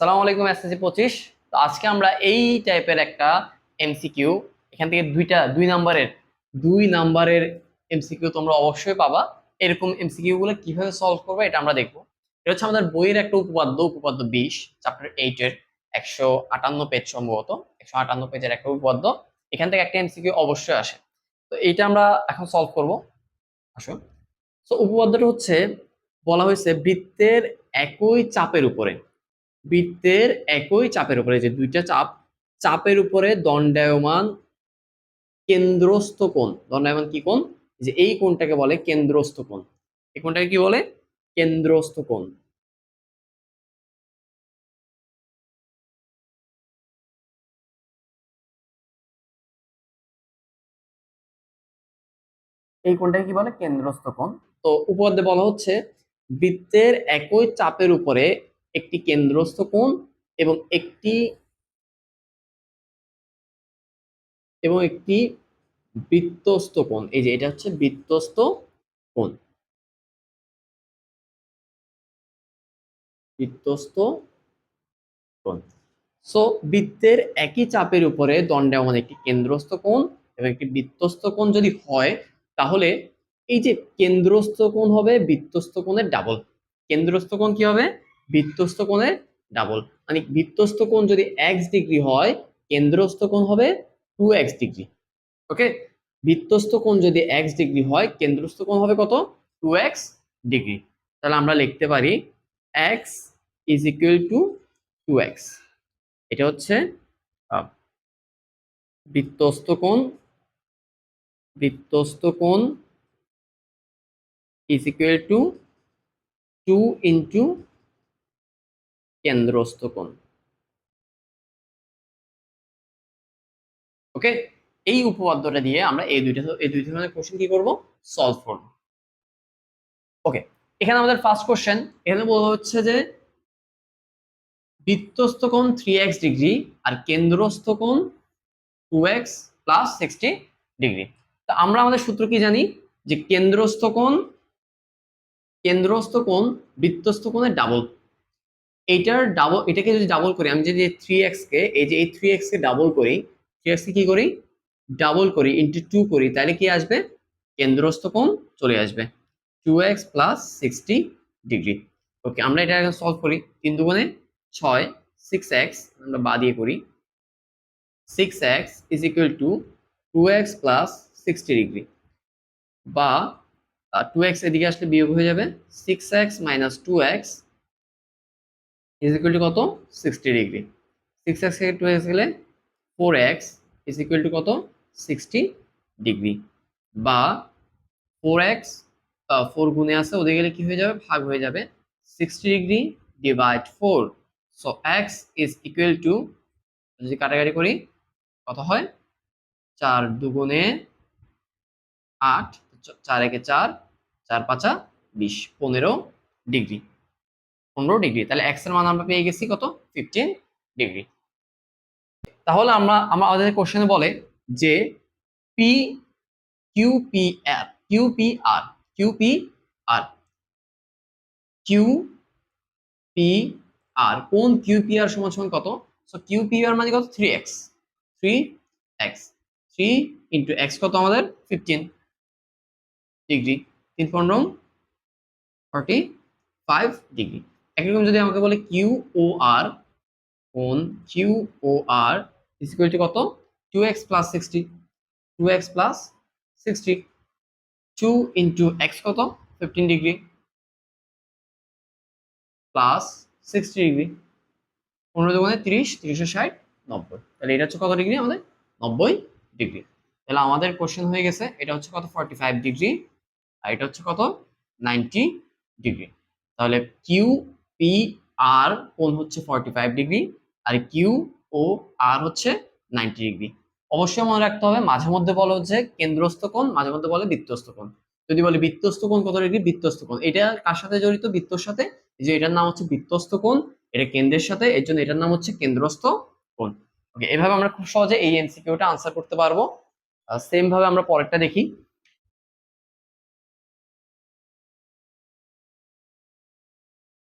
সালামু আলাইকুম এসএসসি পঁচিশ। তো আজকে আমরা এই টাইপের একটা এমসিকিউ এখান থেকে দুইটা, দুই নাম্বারের দুই নাম্বারের এমসিকিউ তোমরা অবশ্যই পাবা। এরকম এমসিকিউ গুলো কীভাবে সলভ করবে এটা আমরা দেখব। এটা হচ্ছে আমাদের বইয়ের একটা উপপাদ্য উপপাদ্য বিশ চ্যাপ্টার এইটের একশো আটান্ন পেজ সম্ভবত, একশো আটান্ন পেজের একটা উপপাদ্য। এখান থেকে একটা এমসিকিউ অবশ্যই আসে। তো এইটা আমরা এখন সলভ করব। আসো। তো উপপাদ্যটা হচ্ছে, বলা হয়েছে বৃত্তের একই চাপের উপরে। বৃত্তের একই চাপের উপরে যে দুইটা চাপ, চাপের উপরে দণ্ডায়মান কেন্দ্রস্থ কোণ। দণ্ডায়মান কি কোণ? যে এই কোণটাকে বলে কেন্দ্রস্থ কোণ। এই কোণটাকে কি বলে? কেন্দ্রস্থ কোণ। এই কোণটাকে কি বলে? কেন্দ্রস্থ কোণ। তো উপপাদ্যে বলা হচ্ছে বৃত্তের একই চাপের উপরে একটি কেন্দ্রস্থ কোণ এবং একটি এবং একটি বৃত্তস্থ কোণ। এই যে, এটা হচ্ছে বৃত্তস্থ কোণ। বৃত্তস্থ কোণ। সো বৃত্তের একই চাপের উপরে দণ্ডায়মান একটি কেন্দ্রস্থ কোণ এবং একটি বৃত্তস্থ কোণ যদি হয়, তাহলে এই যে কেন্দ্রস্থ কোণ হবে, বৃত্তস্থ কোণের ডাবল কেন্দ্রস্থ কোণ কি হবে? বৃত্তস্থ কোণের ডাবল মানে বৃত্তস্থ কোণ যদি এক্স ডিগ্রি হয়, কেন্দ্রস্থ কোণ হবে টু এক্স ডিগ্রি ওকে বৃত্তস্থ কোণ যদি এক্স ডিগ্রি হয়, কেন্দ্রস্থ কোণ হবে কত? টু এক্স ডিগ্রি তাহলে আমরা লিখতে পারি X is equal to two X এটা হচ্ছে বৃত্তস্থ কোণ বৃত্তস্থ কোণ is equal to two into কেন্দ্রস্থ কোণ। ওকে এই উপপাদ্যটা দিয়ে আমরা এই দুইটা, এই দুই ধরনের কোশ্চেন কি করব? সলভ করব। ওকে এখানে আমাদের ফার্স্ট কোশ্চেন এখানে বলা হচ্ছে যে বৃত্তস্থ কোণ থ্রি এক্স ডিগ্রি আর কেন্দ্রস্থ কোণ two x plus sixty degree তো আমরা আমাদের সূত্র কি জানি? যে কেন্দ্রস্থ কোণ কেন্দ্রস্থ কোণ বৃত্তস্থ কোণের ডাবল এইটার ডাবল এটাকে যদি ডাবল করি, আমি যদি থ্রি এক্স কে, এই যে এই থ্রি এক্স কে ডাবল করি থ্রি এক্স কে করি? ডাবল করি ইন্টু টু করি, তাহলে কি আসবে? কেন্দ্রস্থ কোণ চলে আসবে। Two x plus sixty degree okay আমরা এটা সলভ করি। তিন দুগুণে ছয় সিক্স এক্স আমরা বা দিয়ে করি। Six x is equal to two x plus sixty degree বা টু এক্স এদিকে আসলে বিয়োগ হয়ে যাবে। Six x minus two x is equal to কত? Sixty degree six x two x গেলে four x is equal to কত? Sixty degree বা ফোর এক্স ফোর গুণে আছে ওদিকে গেলে কি হয়ে যাবে? ভাগ হয়ে যাবে। Sixty degree divide four so x is equal to যদি কাটাকাটি করি, কত হয়? চার দুগুণে আট চার একে চার চার পাঁচা বিশ, পনেরো ডিগ্রি পনেরো ডিগ্রি। তাহলে এক্সের মান আমরা পেয়ে গেছি কত? Fifteen degree. তাহলে আমরা আমরা আমাদের কোশ্চেনে বলে যে P Q P R Q P R Q P R Q P R কোন কিউ পি আর সমান সমান কত? সো কিউ পি আর মানে কত? Three x three x three into x কত আমাদের? Fifteen degree. তিন পনেরো ফর্টি ফাইভ ডিগ্রি। একরকম যদি আমাকে বলে কিউ ও আর কোন কিউ ও আর ইকুয়াল কত? Two x plus sixty two x plus sixty two into x কত? Fifteen degree plus sixty degree পনেরো দোকানে তিরিশ, তিরিশে ষাট, নব্বই। তাহলে এটা হচ্ছে কত ডিগ্রি আমাদের? নব্বই ডিগ্রি তাহলে আমাদের কোশ্চেন হয়ে গেছে, এটা হচ্ছে কত? ফর্টি ফাইভ ডিগ্রি আর এটা হচ্ছে কত? নাইনটি ডিগ্রি তাহলে কিউ পি আর কোণ হচ্ছে ফর্টি ফাইভ ডিগ্রি আর কিউ ও আর হচ্ছে নাইনটি ডিগ্রি অবশ্যই মনে রাখতে হবে, মাঝে মধ্যে বলা হচ্ছে কেন্দ্রস্থ কোণ, মাঝে মধ্যে বলে বৃত্তস্থ কোণ। যদি বলে বৃত্তস্থ কোণ কত ডিগ্রি বৃত্তস্থ কোণ। এটা কার সাথে জড়িত? বৃত্তর সাথে। যে এটার নাম হচ্ছে বৃত্তস্থ কোণ, এটা কেন্দ্রের সাথে, এর জন্য এটার নাম হচ্ছে কেন্দ্রস্থ কোণ। ওকে এভাবে আমরা খুব সহজে এই এমসিকিউটা আনসার করতে পারব। সেম ভাবে আমরা পরেরটা দেখি।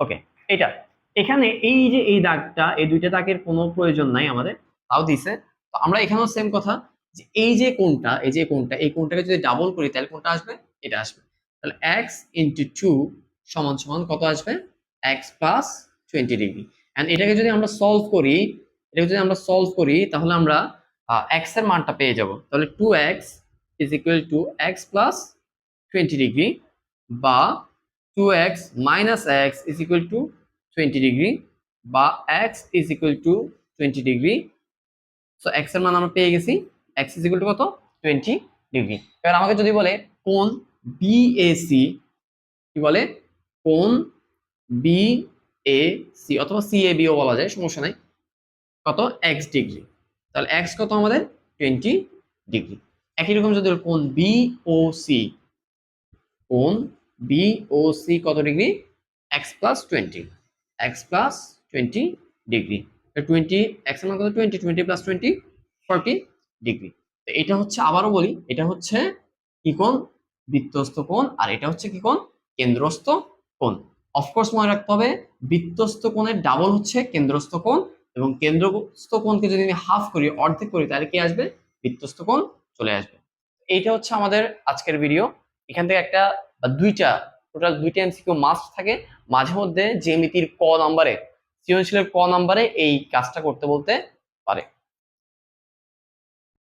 ওকে এটা। এখানে এই যে এই দাগটা, এই দুইটা দাগের কোনো প্রয়োজন নাই আমাদের। তাও দিছে। তো আমরা এখানেও সেম কথা, যে এই যে কোনটা এই যে কোনটা এই কোনটাকে যদি ডাবল করি, তাহলে কোনটা আসবে? এটা আসবে। তাহলে এক্স ইন্টু টু সমান সমান কত আসবে? X plus twenty degree and এটাকে যদি আমরা সলভ করি, এটাকে যদি আমরা সলভ করি, তাহলে আমরা এক্সের মানটা পেয়ে যাব। তাহলে two x is equal to x plus twenty degree বা two x minus x is equal to twenty degree বা x is equal to twenty degree so এক্সের মান আমরা পেয়ে গেছি। এক্স ইজ ইকুয়াল টু কত? টোয়েন্টি ডিগ্রি এবার আমাকে যদি বলে কোন বিএসি কি বলে? কোন বি এ সি অথবা সি এ বিও বলা যায়, সমস্যা নাই। কত? এক্স ডিগ্রি তাহলে এক্স কত আমাদের? টোয়েন্টি ডিগ্রি একই রকম যদি কোন বি ও সি কোন বি ও সি কত degree x plus twenty x plus twenty degree twenty x মান কত? Twenty twenty plus twenty forty degree তো এটা হচ্ছে, আবারও বলি, এটা হচ্ছে কি কোণ? বৃত্তস্থ কোণ। আর এটা হচ্ছে কি কোণ? কেন্দ্রস্থ কোণ। অফকোর্স মনে রাখতে হবে, বৃত্তস্থ কোণের ডাবল হচ্ছে কেন্দ্রস্থ কোণ এবং কেন্দ্রস্থ কোণকে যদি আমি হাফ করি, অর্ধেক করি, তাহলে কি আসবে? বৃত্তস্থ কোণ চলে আসবে। এইটা হচ্ছে আমাদের আজকের ভিডিও এখান থেকে একটা বা দুইটা টোটাল দুইটা এমসিকিউ মাস্ট থাকে। মাঝে মধ্যে জেমিতির ক নাম্বারে সৃজনশীলের ক নাম্বারে এই কাজটা করতে বলতে পারে।